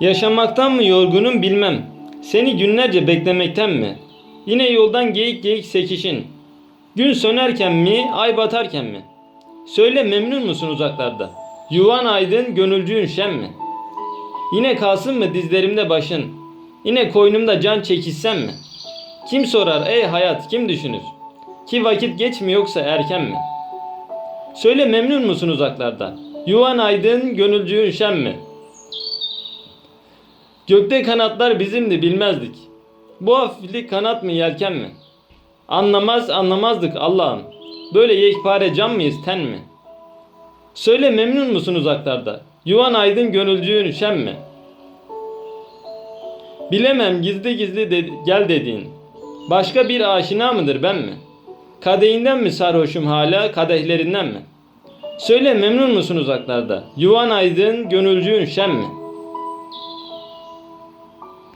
Yaşamaktan mı yorgunum bilmem. Seni günlerce beklemekten mi? Yine yoldan geyik geyik sekişin. Gün sönerken mi, ay batarken mi? Söyle memnun musun uzaklarda? Yuvan aydın, gönülcüğün şen mi? Yine kalsın mı dizlerimde başın? Yine koynumda can çekişsem mi? Kim sorar ey hayat kim düşünür? Ki vakit geç mi yoksa erken mi? Söyle memnun musun uzaklarda? Yuvan aydın, gönülcüğün şen mi? Gökte kanatlar bizimdi bilmezdik. Bu hafiflik kanat mı yelken mi? Anlamaz anlamazdık Allah'ım. Böyle yekpare can mıyız ten mi? Söyle memnun musun uzaklarda? Yuvan aydın gönülcüğün şen mi? Bilemem gizli gizli de- gel dediğin. Başka bir aşina mıdır ben mi? Kadehinden mi sarhoşum hala kadehlerinden mi? Söyle memnun musun uzaklarda? Yuvan aydın gönülcüğün şen mi?''